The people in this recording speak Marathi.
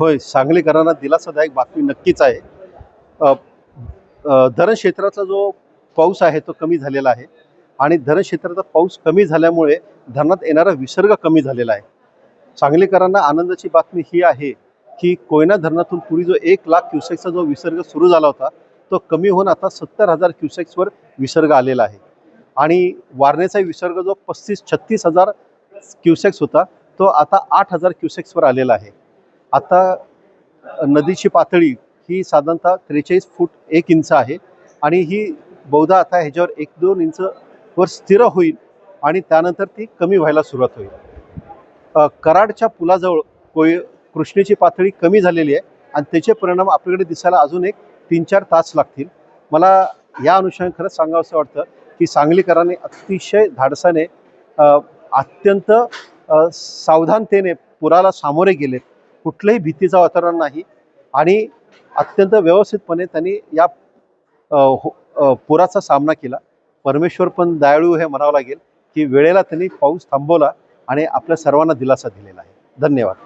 होय सांगलीकरांना दिलासादायक बातमी नक्कीच आहे. धरण क्षेत्राचा जो पाऊस आहे तो कमी झालेला आहे. आणि धरण क्षेत्राचा पाऊस कमी झाल्यामुळे धरणात येणारा विसर्ग कमी झालेला आहे. सांगलीकरांना आनंदाची बातमी ही आहे की कोयना धरणातून पूर्वी जो एक लाख क्युसेक्सचा जो विसर्ग सुरू झाला होता तो कमी होऊन आता सत्तर हजार क्युसेक्सवर विसर्ग आलेला आहे. आणि वारणेचा विसर्ग जो पस्तीस छत्तीस हजार क्युसेक्स होता तो आता आठ हजार क्युसेक्सवर आलेला आहे. आता नदीची पातळी ही साधारणतः त्रेचाळीस फूट एक इंच आहे. आणि ही बहुधा आता ह्याच्यावर एक दोन इंच वर स्थिर होईल आणि त्यानंतर ती कमी व्हायला सुरुवात होईल. कराडच्या पुलाजवळ कोय कृष्णेची पातळी कमी झालेली आहे आणि त्याचे परिणाम आपल्याकडे दिसायला अजून एक तीन चार तास लागतील. मला या अनुषंगाने खरंच सांगावं असं वाटतं की सांगलीकरांनी अतिशय धाडसाने अत्यंत सावधानतेने पुराला सामोरे गेलेत. कुठलंही भीतीचं वातावरण नाही आणि अत्यंत व्यवस्थितपणे त्यांनी या हो- पुराचा सामना केला. परमेश्वर पण दयाळू हे म्हणावं लागेल की वेळेला त्यांनी पाऊस थांबवला आणि आपल्या सर्वांना दिलासा दिलेला आहे. धन्यवाद.